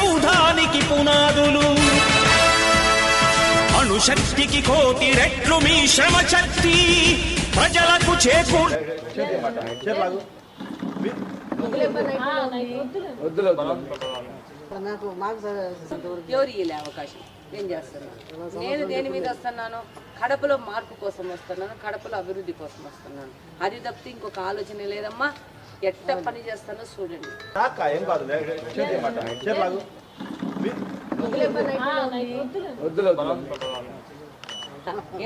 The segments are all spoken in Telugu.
సౌధానికి పునాదులు. అణుశక్తికి కోటి రెట్లు మీ శ్రమ శక్తి ప్రజలకు చేకూ నాకు మాకు స- ఎవరు ఇయ్యలే అవకాశం? నేను చేస్తున్నాను నేను దేని మీద వస్తున్నాను? కడపలో మార్పు కోసం వస్తున్నాను కడపలో అభివృద్ధి కోసం వస్తున్నాను. అది తప్పితే ఇంకొక ఆలోచన లేదమ్మా. ఎట్ట పని చేస్తానో చూడండి.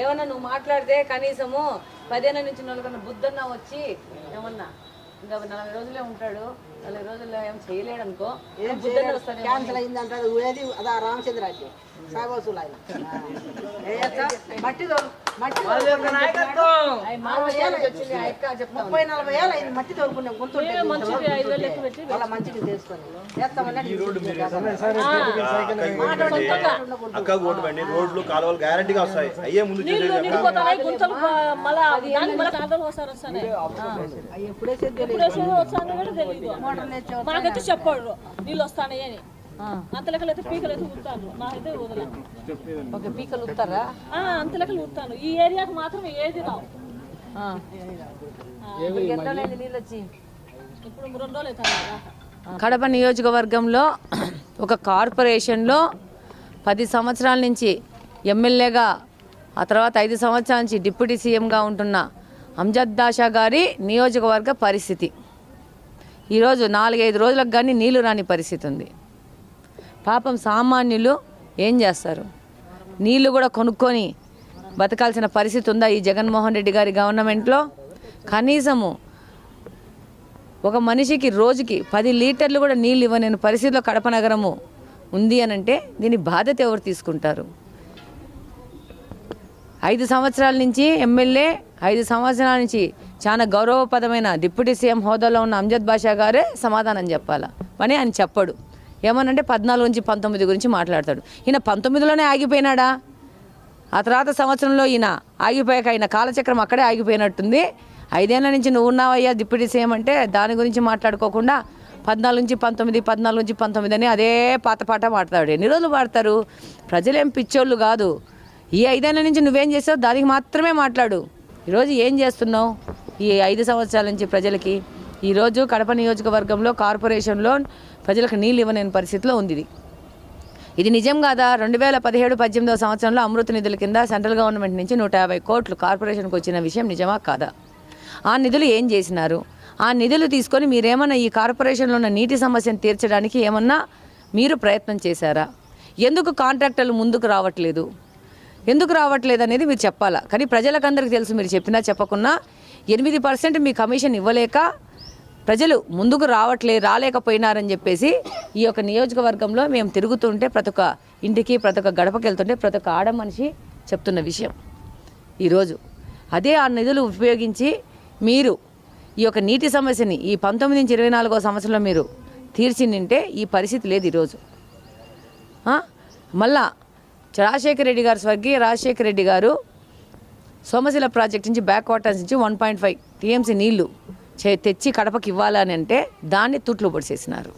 ఏమన్నా నువ్వు మాట్లాడితే కనీసము పదేళ్ళ నుంచి నలుగురు బుద్ధన్న వచ్చి ఏమన్నా ఇంకా నలభై రోజులే ఉంటాడు. నలభై రోజుల్లో ఏం చేయలేడు అనుకో ఏం బుద్ధన్న వస్తానే క్యాన్సిల్ అయింది అంటాడు ఏది అదా రామచంద్ర ఆయన. ముప్పై నలభై ఏళ్ళు అయింది మట్టి వాళ్ళ చేసుకొని చేస్తామని. రోడ్లు కాలువలు గ్యారంటీగా వస్తాయి. అయ్యే ముందు ఎప్పుడే చెప్పాడు నీళ్ళు వస్తాయి అని అంత లెక్కలు అయితే పీకలు అయితే ఉడతాను నాకైతే వదల ఓకే పీకలు ఉత్తారా అంత లెక్కలు ఉడతాను ఈ ఏరియాకి మాత్రం ఏది రావు. ఎంత నీళ్ళు వచ్చి ఇప్పుడు రెండు రోజులు అవుతాను కడప నియోజకవర్గంలో ఒక కార్పొరేషన్లో పది సంవత్సరాల నుంచి ఎమ్మెల్యేగా ఆ తర్వాత ఐదు సంవత్సరాల నుంచి డిప్యూటీ సీఎంగా ఉంటున్న అంజద్ దాషా గారి నియోజకవర్గ పరిస్థితి. ఈరోజు నాలుగైదు రోజులకు కానీ నీళ్ళు రాని పరిస్థితి ఉంది పాపం సామాన్యులు ఏం చేస్తారు? నీళ్ళు కూడా కొనుక్కొని బతకాల్సిన పరిస్థితి ఉందా ఈ జగన్మోహన్ రెడ్డి గారి గవర్నమెంట్లో? కనీసము ఒక మనిషికి రోజుకి పది లీటర్లు కూడా నీళ్ళు ఇవ్వలేని పరిస్థితిలో కడప నగరము ఉంది అని అంటే దీని బాధ్యత ఎవరు తీసుకుంటారు? ఐదు సంవత్సరాల నుంచి ఎమ్మెల్యే ఐదు సంవత్సరాల నుంచి చాలా గౌరవపదమైన డిప్యూటీ సీఎం హోదాలో ఉన్న అంజద్ బాషా గారే సమాధానం చెప్పాలా? అని ఆయన చెప్పడు. ఏమనంటే పద్నాలుగు నుంచి పంతొమ్మిది గురించి మాట్లాడతాడు. ఈయన పంతొమ్మిదిలోనే ఆగిపోయినాడా? ఆ తర్వాత సంవత్సరంలో ఈయన ఆగిపోయాక ఆయన కాలచక్రం అక్కడే ఆగిపోయినట్టుంది. ఐదేళ్ళ నుంచి నువ్వు ఉన్నావయ్యా డిప్యూటీ సీఎం అంటే దాని గురించి మాట్లాడుకోకుండా పద్నాలుగు నుంచి పంతొమ్మిది పద్నాలుగు నుంచి పంతొమ్మిది అని అదే పాత పాట మాట్లాడు ఎన్ని రోజులు పాడతారు? ప్రజలేం పిచ్చోళ్ళు కాదు. ఈ ఐదేళ్ళ నుంచి నువ్వేం చేసావు? దానికి మాత్రమే మాట్లాడు. ఈరోజు ఏం చేస్తున్నావు? ఈ ఐదు సంవత్సరాల నుంచి ప్రజలకి? ఈరోజు కడప నియోజకవర్గంలో కార్పొరేషన్లో ప్రజలకు నీళ్ళు ఇవ్వలేని పరిస్థితిలో ఉంది ఇది. ఇది నిజం కాదా? రెండు వేల పదిహేడు పద్దెనిమిదవ సంవత్సరంలో అమృత నిధుల కింద సెంట్రల్ గవర్నమెంట్ నుంచి నూట యాభై కోట్లు కార్పొరేషన్కి వచ్చిన విషయం నిజమా కాదా? ఆ నిధులు ఏం చేసినారు? ఆ నిధులు తీసుకొని మీరేమన్నా ఈ కార్పొరేషన్లో ఉన్న నీటి సమస్యను తీర్చడానికి ఏమన్నా మీరు ప్రయత్నం చేశారా? ఎందుకు కాంట్రాక్టర్లు ముందుకు రావట్లేదు? ఎందుకు రావట్లేదు అనేది మీరు చెప్పాలా? కానీ ప్రజలకందరికీ తెలుసు మీరు చెప్పినా చెప్పకున్నా ఎనిమిది పర్సెంట్ మీ కమిషన్ ఇవ్వలేక ప్రజలు ముందుకు రావట్లే రాలేకపోయినారని చెప్పేసి ఈ యొక్క నియోజకవర్గంలో మేము తిరుగుతుంటే ప్రతి ఒక్క ఇంటికి ప్రతి ఒక్క గడపకి వెళ్తుంటే ప్రతి ఒక్క ఆడ మనిషి చెప్తున్న విషయం. ఈరోజు అదే ఆ నిధులు ఉపయోగించి మీరు ఈ యొక్క నీటి సమస్యని ఈ పంతొమ్మిది నుంచి ఇరవై నాలుగో సంవత్సరంలో మీరు తీర్చి నింటే ఈ పరిస్థితి లేదు ఈరోజు. మళ్ళా రాజశేఖర రెడ్డి గారు స్వర్గీయ రాజశేఖర రెడ్డి గారు సోమశిల ప్రాజెక్ట్ నుంచి బ్యాక్ వాటర్స్ నుంచి వన్ పాయింట్ ఫైవ్ టీఎంసీ నీళ్ళు తెచ్చి కడపకి ఇవ్వాలని అంటే దాన్ని తుట్లు పొడిసేసినారు.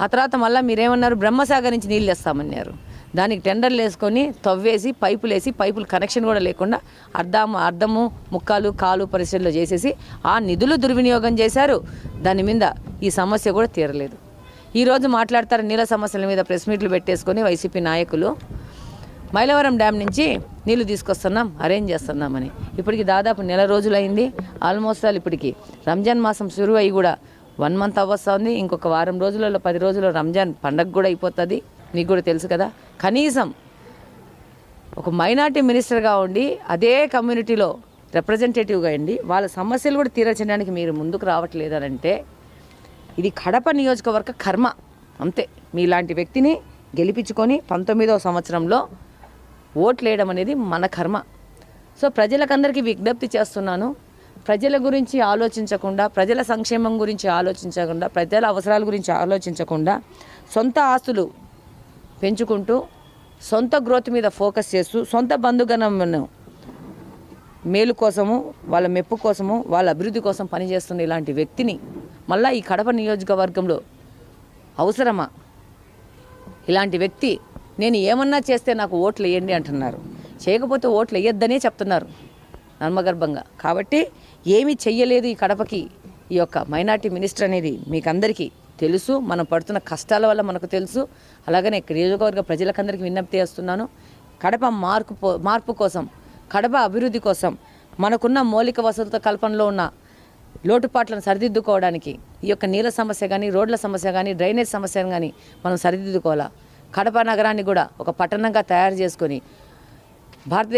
ఆ తర్వాత మళ్ళీ మీరేమన్నారు? బ్రహ్మసాగర్ నుంచి నీళ్ళు తెస్తామన్నారు. దానికి టెండర్లు వేసుకొని తవ్వేసి పైపులు వేసి పైపులు కనెక్షన్ కూడా లేకుండా అర్ధం అర్ధము ముక్కాలు కాలు పరిస్థితుల్లో చేసేసి ఆ నిధులు దుర్వినియోగం చేశారు. దాని మీద ఈ సమస్య కూడా తీరలేదు. ఈరోజు మాట్లాడతారు నీళ్ళ సమస్యల మీద ప్రెస్ మీట్లు పెట్టేసుకొని వైసీపీ నాయకులు. మైలవరం డ్యామ్ నుంచి నీళ్ళు తీసుకొస్తున్నాం అరేంజ్ చేస్తున్నామని. ఇప్పటికి దాదాపు నెల రోజులైంది. ఆల్మోస్ట్ ఆల్ ఇప్పటికి రంజాన్ మాసం సురు అయ్యి కూడా వన్ మంత్ అవ్వస్తుంది. ఇంకొక వారం రోజులలో పది రోజుల్లో రంజాన్ పండగ కూడా అయిపోతుంది. మీకు కూడా తెలుసు కదా. కనీసం ఒక మైనార్టీ మినిస్టర్గా ఉండి అదే కమ్యూనిటీలో రిప్రజెంటేటివ్గా ఉండి వాళ్ళ సమస్యలు కూడా తీర్చడానికి మీరు ముందుకు రావట్లేదనంటే అంటే ఇది కడప నియోజకవర్గ కర్మ. అంతే. మీలాంటి వ్యక్తిని గెలిపించుకొని పంతొమ్మిదవ సంవత్సరంలో ఓట్లు వేయడం అనేది మన కర్మ. సో ప్రజలకందరికీ విజ్ఞప్తి చేస్తున్నాను. ప్రజల గురించి ఆలోచించకుండా ప్రజల సంక్షేమం గురించి ఆలోచించకుండా ప్రజల అవసరాల గురించి ఆలోచించకుండా సొంత ఆస్తులు పెంచుకుంటూ సొంత గ్రోత్ మీద ఫోకస్ చేస్తూ సొంత బంధుగణమును మేలు కోసము వాళ్ళ మెప్పు కోసము వాళ్ళ అభివృద్ధి కోసం పనిచేస్తున్న ఇలాంటి వ్యక్తిని మళ్ళీ ఈ కడప నియోజకవర్గంలో అవసరమా? ఇలాంటి వ్యక్తి నేను ఏమన్నా చేస్తే నాకు ఓట్లు వేయండి అంటున్నారు. చేయకపోతే ఓట్లు వేయొద్దనే చెప్తున్నారు నర్మగర్భంగా. కాబట్టి ఏమీ చెయ్యలేదు ఈ కడపకి. ఈ యొక్క మైనార్టీ మినిస్టర్ అనేది మీకు అందరికీ తెలుసు. మనం పడుతున్న కష్టాల వల్ల మనకు తెలుసు. అలాగనే నియోజకవర్గ ప్రజలకందరికీ విజ్ఞప్తి చేస్తున్నాను. కడప మార్పు మార్పు కోసం కడప అభివృద్ధి కోసం మనకున్న మౌలిక వసతుల కల్పనలో ఉన్న లోటుపాట్లను సరిదిద్దుకోవడానికి ఈ యొక్క నీళ్ళ సమస్య కానీ రోడ్ల సమస్య కానీ డ్రైనేజ్ సమస్య కానీ మనం సరిదిద్దుకోవాలా? కడప నగరాన్ని కూడా ఒక పట్టణంగా తయారు చేసుకొని భారతదేశ